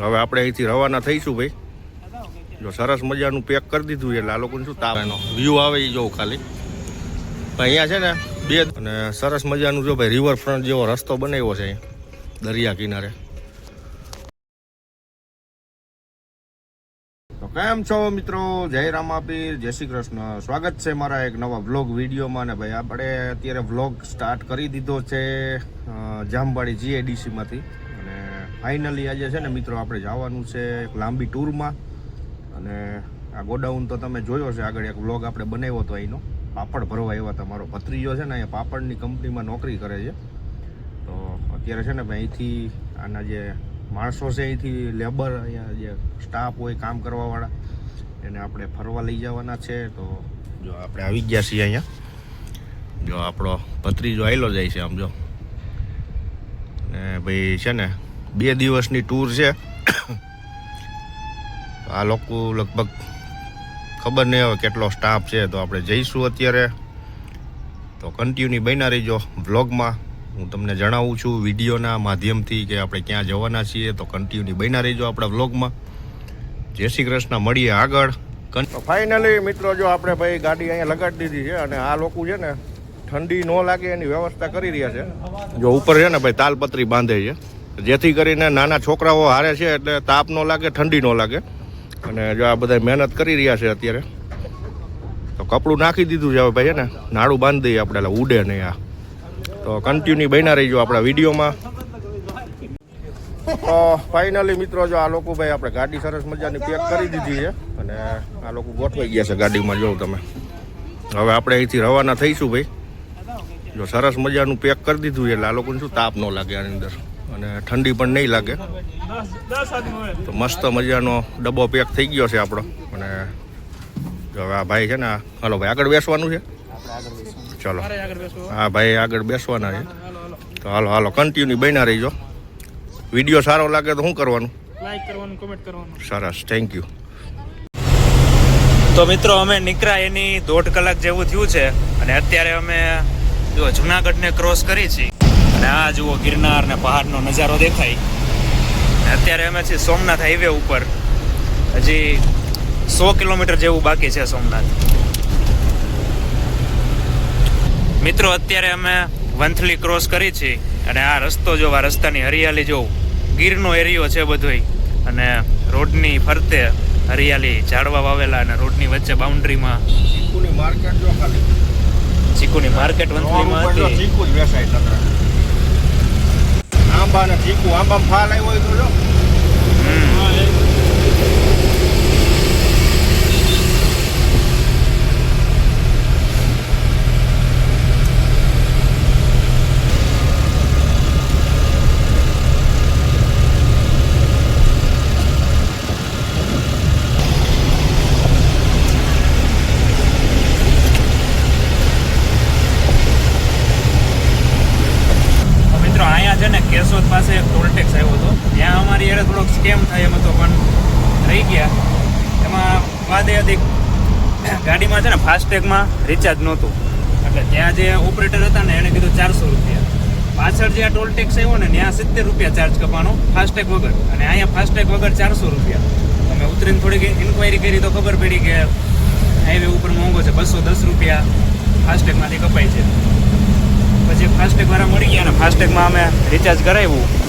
હવે આપણે અહીંથી રવાના થઈશું ભાઈ. જો સરસ મજાનું પેક કરી દીધું એટલે આ લોકોને શું તાપ વ્યૂ આવે એ જોવું ખાલી. અહીંયા છે ને, બે અને સરસ મજાનું જો ભાઈ રિવરફ્રન્ટ જેવો રસ્તો બનાવ્યો છે દરિયા કિનારે. કેમ છો મિત્રો? જય રામાપીર, જય શ્રી કૃષ્ણ. સ્વાગત છે મારા એક નવા વ્લોગ વિડીયોમાં ને ભાઈ આપણે અત્યારે વ્લોગ સ્ટાર્ટ કરી દીધો છે જામવાડી જીએડીસીમાંથી ફાઇનલી આજે છે ને મિત્રો આપણે જવાનું છે એક લાંબી ટૂરમાં. અને આ ગોડાઉન તો તમે જોયો છે આગળ એક વ્લોગ આપણે બનાવ્યો હતો અહીંનો. પાપડ ભરવા એવા તમારો ભત્રીજો છે ને અહીંયા પાપડની કંપનીમાં નોકરી કરે છે. તો અત્યારે છે ને અહીંથી આના જે માણસો છે અહીંથી લેબર અહીંયા જે સ્ટાફ હોય કામ કરવાવાળા, એને આપણે ફરવા લઈ જવાના છે. તો જો આપણે આવી ગયા છીએ અહીંયા. જો આપણો ભત્રીજો આવેલો જાય છે આમ જો. ને ભાઈ છે ને બે દિવસની ટૂર છે. આ લોકો લગભગ ખબર નહીં હવે કેટલો સ્ટાફ છે તો આપણે જઈશું અત્યારે. તો કન્ટિન્યુ બન્યા રહીજો વ્લોગમાં હું તમને જણાવું છું વિડીયોના માધ્યમથી કે આપણે ક્યાં જવાના છીએ. તો કન્ટિન્યુ બન્યા રહીજો આપણા વ્લોગમાં જય શ્રી કૃષ્ણ મળીએ આગળ. ફાઇનલી મિત્રો જો આપણે ભાઈ ગાડી અહીંયા લગાડી દીધી છે અને આ લોકો છે ને ઠંડી ન લાગે એની વ્યવસ્થા કરી રહ્યા છે. જો ઉપર છે ને ભાઈ તાલપત્રી બાંધે છે. જેથી કરીને નાના છોકરાઓ હારે છે એટલે તાપ ન લાગે, ઠંડી ન લાગે. અને જો આ બધા મહેનત કરી રહ્યા છે અત્યારે. તો કપડું નાખી દીધું છે હવે ભાઈ ને? નાડું બાંધી દઈએ આપણે, એટલે ઉડે નહીં આ. તો કન્ટિન્યુ બન્યા રહીજો આપણા વિડીયોમાં. તો ફાઇનલી મિત્રો, જો આ લોકો ભાઈ આપણે ગાડી સરસ મજાની પેક કરી દીધી છે. અને આ લોકો ગોઠવાઈ ગયા છે ગાડીમાં જોઉં તમે. હવે આપણે અહીંથી રવાના થઈશું ભાઈ. જો સરસ મજાનું પેક કરી દીધું એટલે આ લોકોને શું તાપ ન લાગે આની અંદર. અને ઠંડી પણ નહીં લાગે. તો મસ્ત મજાનો ડબ્બો પેક થઈ ગયો છે આપણો. અને જો હવે આ ભાઈ છે ને હલો ભાઈ આગળ બેસવાનું છે? ચલો. હા ભાઈ આગળ બેસવાના છે. તો હાલો હાલો કન્ટિન્યુ બન્યા રહીજો. વીડિયો સારો લાગે તો શું કરવાનું? લાઈક કરવાનું કમેન્ટ કરવાનું. સરસ થેન્ક યુ તો મિત્રો અમે નીકળ્યા એની દોઢ કલાક જેવું થયું છે અને અત્યારે અમે જો જુનાગઢને ક્રોસ કરી છીએ. અને આ જુઓ ગિરનાર ને પહાડનો નજારો દેખાય. અત્યારે અમે છીએ સોમનાથ હાઈવે ઉપર. હજી સો કિલોમીટર જેવું બાકી છે સોમનાથ. મિત્રો અત્યારે અમે વંથલી ક્રોસ કરી છે અને આ રસ્તો જો આ રસ્તાની હરિયાળી જોઉં ગીરનો એરિયો છે બધોય અને રોડની ફરતે હરિયાળી ઝાડવા વાવેલા અને રોડની વચ્ચે બાઉન્ડ્રીમાં ચીકુની માર્કેટ જો ખાલી. ચીકુની માર્કેટ વંથલીમાં હતી. ચીકુ જ વેચાય આંબા ને ઠીકું આંબામાં ફાલ આવ્યો હોય તો જો હમ. તો મિત્રો અહીંયા છે ને કેશોદ પાસે એક ટોલ ટેક્સ આવ્યો હતો ત્યાં અમારી યારે થોડોક સ્કેમ થાય એમ હતો પણ રહી ગયા એમાં વાદે અધિક ગાડીમાં છે ને ફાસ્ટેગમાં રિચાર્જ નહોતું. એટલે ત્યાં જે ઓપરેટર હતા ને એણે કીધું ચારસો રૂપિયા. પાછળ જે આ ટોલ ટેક્સ આવ્યો ને, ત્યાં સિત્તેર રૂપિયા ચાર્જ કપાનો ફાસ્ટેગ વગર. અને અહીંયા ફાસ્ટેગ વગર ચારસો રૂપિયા. તમે ઉતરીને થોડીક ઇન્ક્વાયરી કરી તો ખબર પડી કે હાઈવે ઉપર મોંઘો છે, બસો દસ રૂપિયા ફાસ્ટેગમાંથી કપાય છે. પછી ફાસ્ટેગ વાળા મળી ગયા ને ફાસ્ટેગમાં અમે રિચાર્જ કરાવ્યું. અને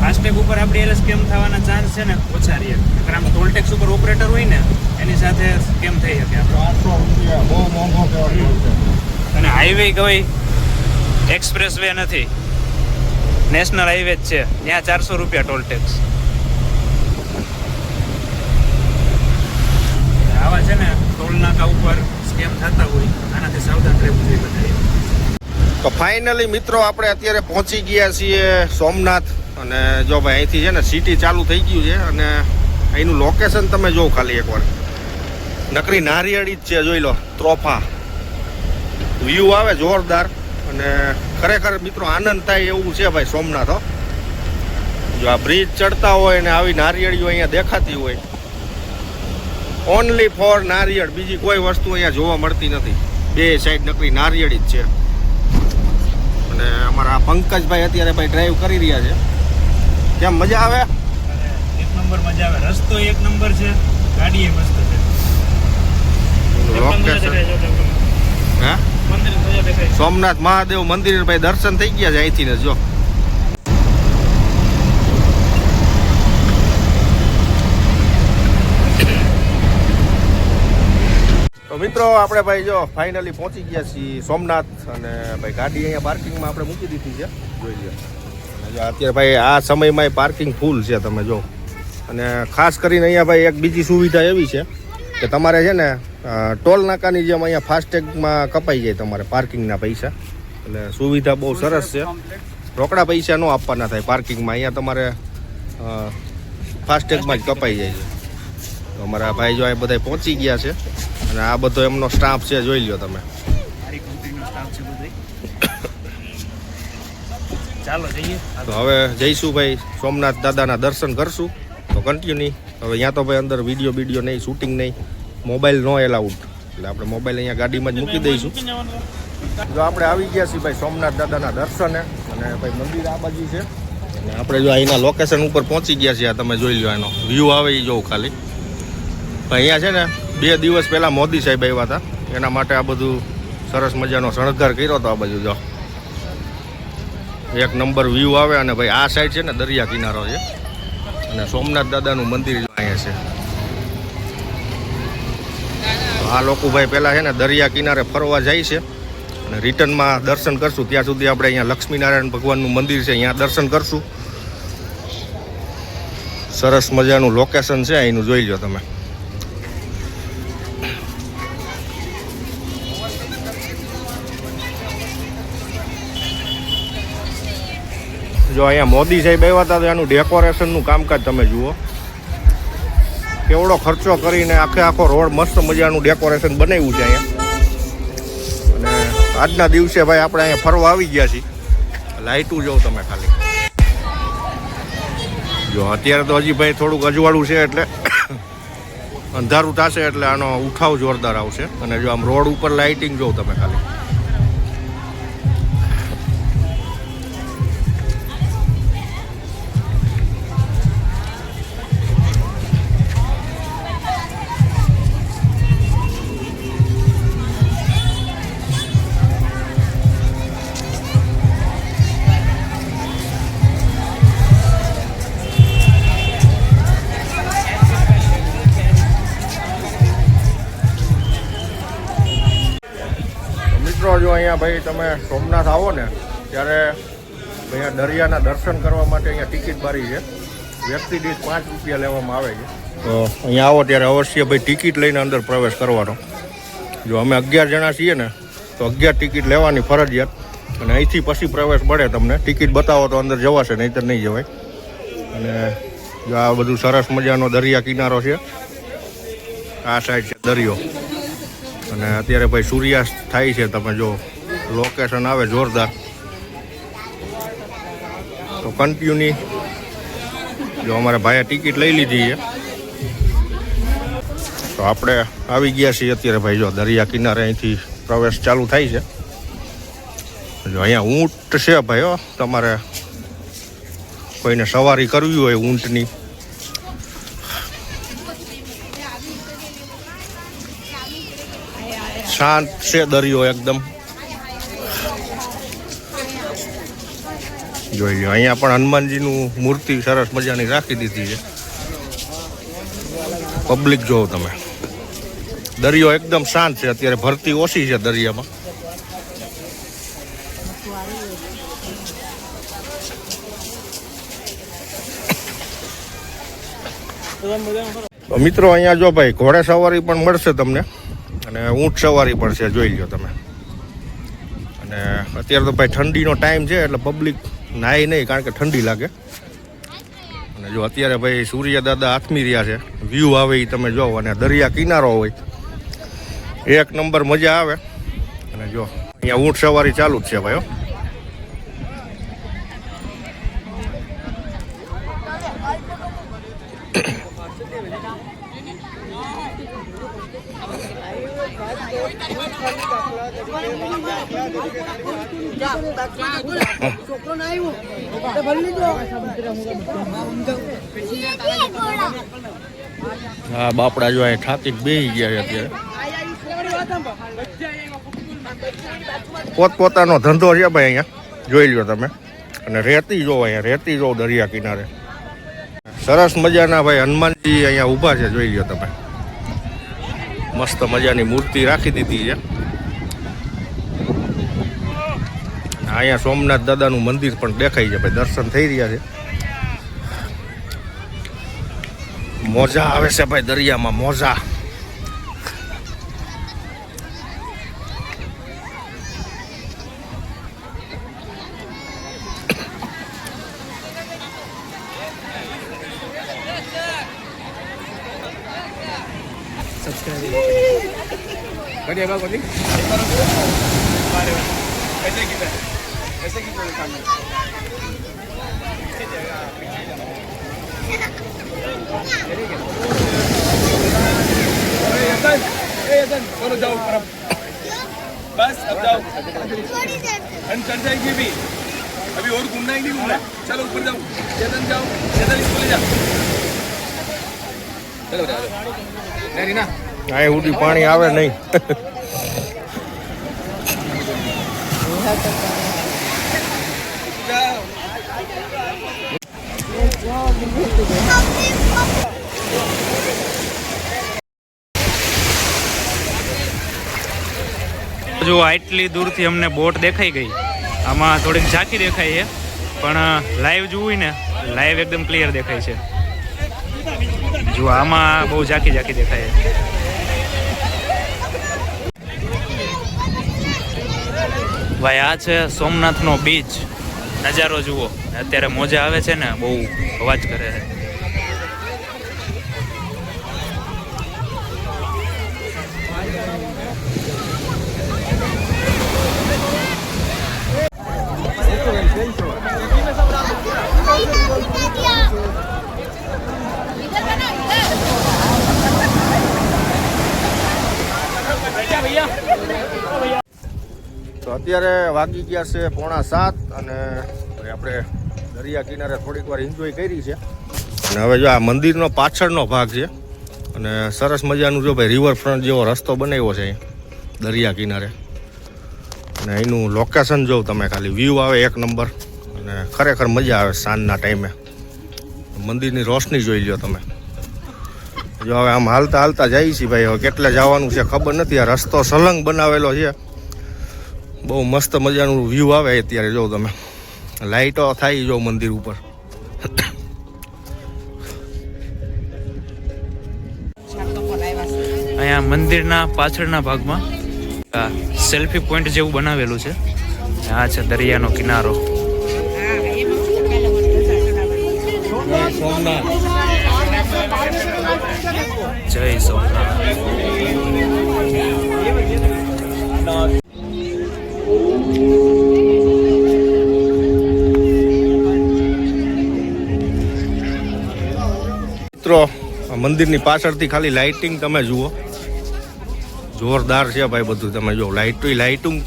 ફાસ્ટેગ ઉપર આપણે એટલે સ્કેમ થવાના ચાન્સ છે ને ઓછા રહે નકર આમ ટોલ ટેક્સ ઉપર ઓપરેટર હોય ને એની સાથે સ્કેમ થઈ શકે આપણો? ચારસો રૂપિયા બહુ મોંઘો કહેવાય અને હાઈવે કોઈ એક્સપ્રેસ વે નથી. નેશનલ હાઈવે જ છે. ત્યાં ચારસો રૂપિયા ટોલ ટેક્સ આવા છે ને ટોલ નાકા ઉપર સ્કેમ થતા હોય આનાથી સાવધાન રહેવું જોઈએ બધાએ. તો ફાઇનલી મિત્રો આપણે અત્યારે પહોંચી ગયા છીએ સોમનાથ. અને જો ભાઈ અહીંથી છે ને સિટી ચાલુ થઈ ગયું છે અને અહીંનું લોકેશન તમે જોવો ખાલી એકવાર. નકરી નારિયેળી જ છે, જોઈ લો, ત્રોફા. વ્યૂ આવે જોરદાર અને ખરેખર મિત્રો આનંદ થાય એવું છે ભાઈ સોમનાથ જો આ બ્રિજ ચડતા હોય ને આવી નારિયેળીઓ અહીંયા દેખાતી હોય ઓનલી ફોર નારિયેળ, બીજી કોઈ વસ્તુ અહીંયા જોવા મળતી નથી. બે સાઈડ નકરી નારિયેળી જ છે. અને અમારા પંકજભાઈ અત્યારે ભાઈ ડ્રાઈવ કરી રહ્યા છે. કેમ મજા આવે? નંબર મજા આવે. રસ્તો એક નંબર છે ગાડી એ મસ્ત છે. સોમનાથ મહાદેવ મંદિર ભાઈ દર્શન થઈ ગયા છે અહીંથી ને જો. મિત્રો આપણે ભાઈ જો ફાઇનલી પહોંચી ગયા છીએ સોમનાથ અને ભાઈ ગાડી અહીંયા પાર્કિંગમાં આપણે મૂકી દીધી છે. જોઈ લો અત્યારે ભાઈ આ સમયમાં પાર્કિંગ ફૂલ છે તમે જો. અને ખાસ કરીને અહીંયા ભાઈ એક બીજી સુવિધા એવી છે કે તમારે છે ને ટોલ નાકાની જેમ અહીંયા ફાસ્ટેગમાં કપાઈ જાય તમારે પાર્કિંગના પૈસા. એટલે સુવિધા બહુ સરસ છે. રોકડા પૈસા ન આપવાના થાય પાર્કિંગમાં અહીંયા તમારે ફાસ્ટેગમાં જ કપાઈ જાય છે. તો અમારા ભાઈ જો આ બધા પહોંચી ગયા છે. અને આ બધો એમનો સ્ટાફ છે, જોઈ લો તમે મારી કંપનીનો સ્ટાફ છે બધો ચાલો જઈએ. તો હવે જઈશું ભાઈ સોમનાથ દાદાના દર્શન કરશું. તો કન્ટિન્યુ હવે અહીંયા તો ભાઈ અંદર વીડિયો વીડિયો નહીં શૂટિંગ નહીં. મોબાઈલ નો એલાઉડ એટલે આપણે મોબાઈલ અહીંયા ગાડીમાં જ મૂકી દઈશું. જો આપણે આવી ગયા છીએ ભાઈ સોમનાથ દાદાના દર્શને અને ભાઈ મંદિર આ બાજુ છે. અને આપણે જો અહીંના લોકેશન ઉપર પહોંચી ગયા છીએ આ તમે જોઈ લો એનો વ્યૂ આવે એ જોઉં ખાલી. ભાઈ અહીંયા છે ને બે દિવસ પહેલાં મોદી સાહેબ આવ્યા હતા. એના માટે આ બધું સરસ મજાનો શણગાર કર્યો હતો આ બાજુ જો. એક નંબર વ્યૂ આવે અને ભાઈ આ સાઈડ છે ને દરિયા કિનારો છે. અને સોમનાથ દાદાનું મંદિર અહીંયા છે. આ લોકો ભાઈ પહેલાં છે ને દરિયા કિનારે ફરવા જાય છે. અને રિટર્નમાં દર્શન કરશું. ત્યાં સુધી આપણે અહીંયા લક્ષ્મીનારાયણ ભગવાનનું મંદિર છે, અહીંયા દર્શન કરશું. સરસ મજાનું લોકેશન છે, અહીંનું જોઈ લો તમે. જો અહીંયા મોદી સાહેબ આવ્યા હતા તો એનું ડેકોરેશનનું કામકાજ તમે જુઓ. કેવડો ખર્ચો કરીને આખે આખો રોડ મસ્ત મજાનું ડેકોરેશન બનાવ્યું છે અહીંયા. અને આજના દિવસે ભાઈ આપણે અહીંયા ફરવા આવી ગયા છીએ. લાઇટું જોઉં તમે ખાલી. જો અત્યારે તો હજી ભાઈ થોડુંક અજવાળું છે એટલે અંધારું થશે એટલે આનો ઉઠાવ જોરદાર આવશે. અને જો આમ રોડ ઉપર લાઇટિંગ જોઉં તમે ખાલી. ભાઈ, તમે સોમનાથ આવો ને, ત્યારે અહીંયા દરિયાના દર્શન કરવા માટે અહીંયા ટિકિટ બારી છે. વ્યક્તિ દીઠ પાંચ રૂપિયા લેવામાં આવે છે. તો અહીંયા આવો ત્યારે અવશ્ય ભાઈ, ટિકિટ લઈને અંદર પ્રવેશ કરવાનો. જો અમે અગિયાર જણા છીએ ને, તો અગિયાર ટિકિટ લેવાની ફરજિયાત. અને અહીંથી પછી પ્રવેશ મળે તમને. ટિકિટ બતાવો તો અંદર જવાશે, નહીંતર નહીં જવાય. અને જો આ બધું સરસ મજાનો દરિયા કિનારો છે, આ સાઈડ છે દરિયો. અને અત્યારે ભાઈ સૂર્યાસ્ત થાય છે, તમે જો લોકેશન આવે જોરદાર. તો કન્ટિન્યુની જો અમારા ભાઈએ ટિકિટ લઈ લીધી છે. તો આપણે આવી ગયા છીએ અત્યારે ભાઈ, જો દરિયા કિનારે અહીંથી પ્રવેશ ચાલુ થાય છે. જો અહીંયા ઊંટ છે ભાઈ, હો, તમારે કોઈને સવારી કરવી હોય ઊંટની. શાંત છે દરિયો એકદમ. જોઈ લો અહીંયા પણ હનુમાનજીનું મૂર્તિ સરસ મજાની રાખી દીધી છે. પબ્લિક જોવો તમે. દરિયો એકદમ શાંત છે. અત્યારે ભરતી ઓછી છે દરિયામાં. મિત્રો, અહીંયા જો ભાઈ, ઘોડે સવારી પણ મળશે તમને. અને ઊંટ સવારી પણ છે, જોઈ લો તમે. અને અત્યારે તો ભાઈ ઠંડીનો ટાઈમ છે, એટલે પબ્લિક નાય નહીં, કારણ કે ઠંડી લાગે. અને જો અત્યારે ભાઈ સૂર્ય દાદા આથમી રહ્યા છે. વ્યૂ આવે એ તમે જો, અને દરિયા કિનારો હોય. એક નંબર મજા આવે. અને જો, અહીંયા ઊંટ સવારી ચાલુ જ છે ભાઈ, હો. હા, બાપડા જો અહીં ઠાકી બેસી ગયા છે અત્યારે. પોતપોતાનો ધંધો છે ભાઈ અહીંયા. જોઈ લ્યો તમે. અને રેતી જો અહીંયા, રેતી જો દરિયા કિનારે. સરસ મજાના ભાઈ હનુમાનજી અહીંયા ઊભા છે, જોઈ લ્યો તમે. મસ્ત મજાની મૂર્તિ રાખી દીધી છે. અહીંયા સોમનાથ દાદાનું મંદિર પણ દેખાય છે, ભાઈ દર્શન થઈ રહ્યા છે. મોજા આવે છે ભાઈ દરિયામાં, મોજા. चलो जाओ ऊपर अब बस अब जाओ ठंड चढ़ जाएगी अभी अभी और घूमना ही नहीं घूमना है। चलो ऊपर जाओ चेतन जाओ चेतन इसको ले जा चलो चलो नहीं ना અહીં ઉડી પાણી આવે નહીં. જો આટલી દૂરથી અમને બોટ દેખાઈ ગઈ. આમાં થોડીક ઝાંખી દેખાય છે પણ લાઈવ જોવું ને લાઈવ એકદમ ક્લિયર દેખાય છે. જો આમાં બહુ ઝાંખી ઝાંખી દેખાય. ભાઈ, આ છે સોમનાથનો બીચ. નજારો જુઓ. અત્યારે મોજા આવે છે ને, બહુ અવાજ કરે છે તો અત્યારે વાગી ગયા છે પોણા સાત અને આપણે દરિયા કિનારે થોડીક વાર એન્જોય કરી છે. અને હવે જો આ મંદિરનો પાછળનો ભાગ છે અને સરસ મજાનું જો ભાઈ રિવરફ્રન્ટ જેવો રસ્તો બનાવ્યો છે દરિયા કિનારે. અને એનું લોકેશન જો તમે ખાલી વ્યૂ આવે એક નંબર અને ખરેખર મજા આવે સાંજના ટાઈમે મંદિરની રોશની જોઈ લો તમે. જો હવે આમ હાલતા હાલતા જઈએ છીએ ભાઈ, હવે કેટલે જવાનું છે ખબર નથી, આ રસ્તો સલંગ બનાવેલો છે. બહુ મસ્ત મજાનું વ્યૂ આવે અત્યારે, જો તમે. લાઈટો થાય જો મંદિર ઉપર. અહીંયા મંદિરના પાછળના ભાગમાં સેલ્ફી પોઈન્ટ જેવું બનાવેલું છે. આ છે દરિયાનો કિનારો. જય સોમનાથ. મંદિરની પાછળથી ખાલી લાઇટિંગ તમે જુઓ. જોરદાર છે ભાઈ બધું તમે જો. લાઇટો લાઇટિંગ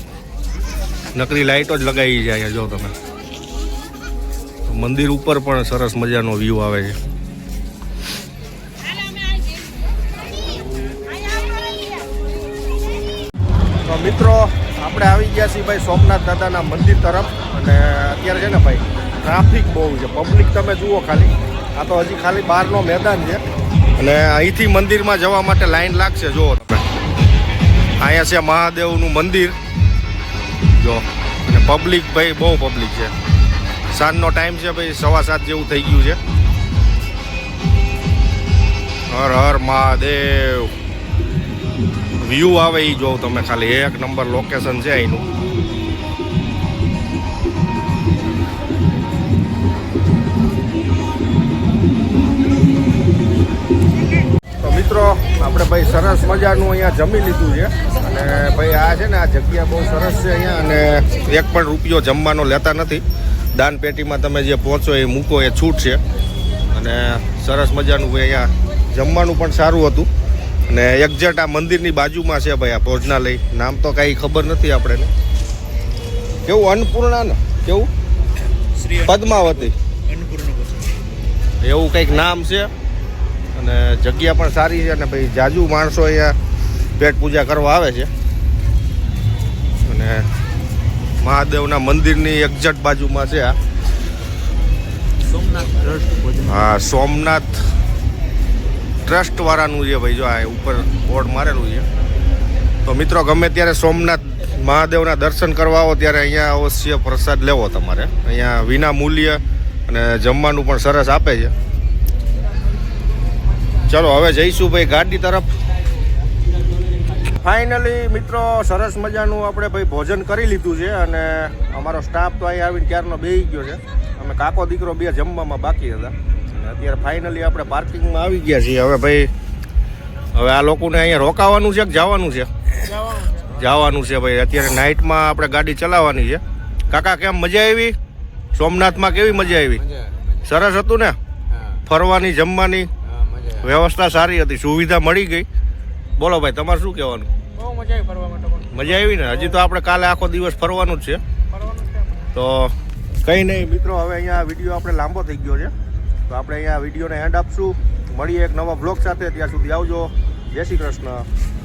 નકરી લાઇટો જ લગાવી જાય જો તમે. મંદિર ઉપર પણ સરસ મજાનો વ્યૂ આવે છે. તો મિત્રો, આપણે આવી ગયા છીએ ભાઈ સોમનાથ દાદાના મંદિર તરફ. અને અત્યારે છે ને ભાઈ ટ્રાફિક બહુ છે. પબ્લિક તમે જુઓ ખાલી. આ તો હજી ખાલી બહારનો મેદાન છે. અને અહીંથી મંદિરમાં જવા માટે લાઈન લાગશે જો તમે. અહીંયા છે મહાદેવનું મંદિર. જો, અને પબ્લિક ભાઈ, બહુ પબ્લિક છે. સાંજનો ટાઈમ છે ભાઈ, સવા સાત જેવું થઈ ગયું છે. હર હર મહાદેવ. વ્યૂ આવે એ જોઉં તમે ખાલી એક નંબર લોકેશન છે અહીંનું. મિત્રો આપણે ભાઈ સરસ મજાનું અહીંયા જમી લીધું છે. અને ભાઈ આ છે ને આ જગ્યા બહુ સરસ છે અહીંયા અને એક પણ રૂપિયો જમવાનો લેતા નથી. દાન પેટીમાં તમે જે પહોંચો એ મૂકો એ છૂટ છે. અને સરસ મજાનું ભાઈ અહીંયા જમવાનું પણ સારું હતું. અને એક્ઝેક્ટ આ મંદિરની બાજુમાં છે ભાઈ આ ભોજનાલય. નામ તો કાંઈ ખબર નથી આપણેને. કેવું અન્નપૂર્ણા. ને કેવું પદ્માવતી એવું કંઈક નામ છે? અને જગ્યા પણ સારી છે અને ભાઈ જાજુ માણસો અહીંયા પેટ પૂજા કરવા આવે છે. અને મહાદેવના મંદિરની એક્ઝેક્ટ બાજુમાં છે આ. સોમનાથ હા સોમનાથ ટ્રસ્ટ વાળાનું છે ભાઈ જો આ ઉપર બોર્ડ મારેલું છે. તો મિત્રો ગમે ત્યારે સોમનાથ મહાદેવના દર્શન કરવા આવો ત્યારે અહીંયા અવશ્ય પ્રસાદ લેવો તમારે. અહીંયા વિના મૂલ્ય અને જમવાનું પણ સરસ આપે છે. ચલો હવે જઈશું ભાઈ ગાડી તરફ. ફાઇનલી મિત્રો સરસ મજાનું આપણે ભાઈ ભોજન કરી લીધું છે અને અમારો સ્ટાફ તો અહીં આવીને ક્યારનો બેસી ગયો છે. અમે કાકો દીકરો બે જમવામાં બાકી હતા. અત્યારે ફાઇનલી આપણે પાર્કિંગમાં આવી ગયા છીએ. હવે ભાઈ હવે આ લોકોને અહીંયા રોકાવાનું છે કે જવાનું છે? જવાનું છે ભાઈ. અત્યારે નાઇટમાં આપણે ગાડી ચલાવવાની છે. કાકા કેમ મજા આવી? સોમનાથમાં કેવી મજા આવી? સરસ હતું ને? ફરવાની જમવાની? વ્યવસ્થા સારી હતી સુવિધા મળી ગઈ. બોલો ભાઈ તમારે શું કહેવાનું? બહુ મજા આવી ફરવા માટે મજા આવી ને? હજી તો આપણે કાલે આખો દિવસ ફરવાનું જ છે. તો કંઈ નહીં મિત્રો હવે અહીંયા વીડિયો આપણે લાંબો થઈ ગયો છે. તો આપણે અહીંયા વિડીયોને એન્ડ આપશું. મળીએ એક નવા બ્લોગ સાથે. ત્યાં સુધી આવજો. જય શ્રી કૃષ્ણ.